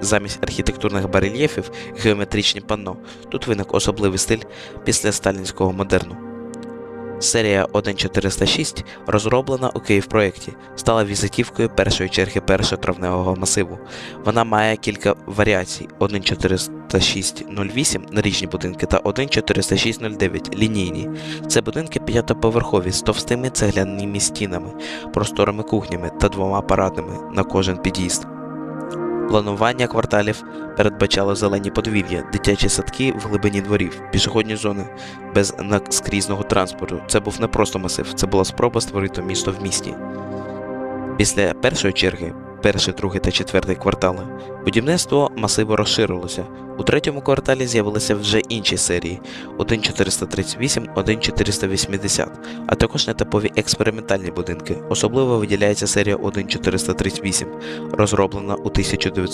замість архітектурних барельєфів геометричні панно. Тут виник особливий стиль після сталінського модерну. Серія 1406, розроблена у Київпроєкті, стала візитівкою першої черги першотравневого масиву. Вона має кілька варіацій: 14608 наріжні будинки та 14609 лінійні. Це будинки п'ятоповерхові з товстими цегляними стінами, просторими кухнями та двома парадними на кожен під'їзд. Планування кварталів передбачало зелені подвір'я, дитячі садки в глибині дворів, пішохідні зони без наскрізного транспорту. Це був не просто масив, це була спроба створити місто в місті. Після першої черги, перший, другий та четвертий квартали, будівництво масиво розширилося. У третьому кварталі з'явилися вже інші серії 1438, 1480, а також нетипові експериментальні будинки. Особливо виділяється серія 1438, розроблена у 1900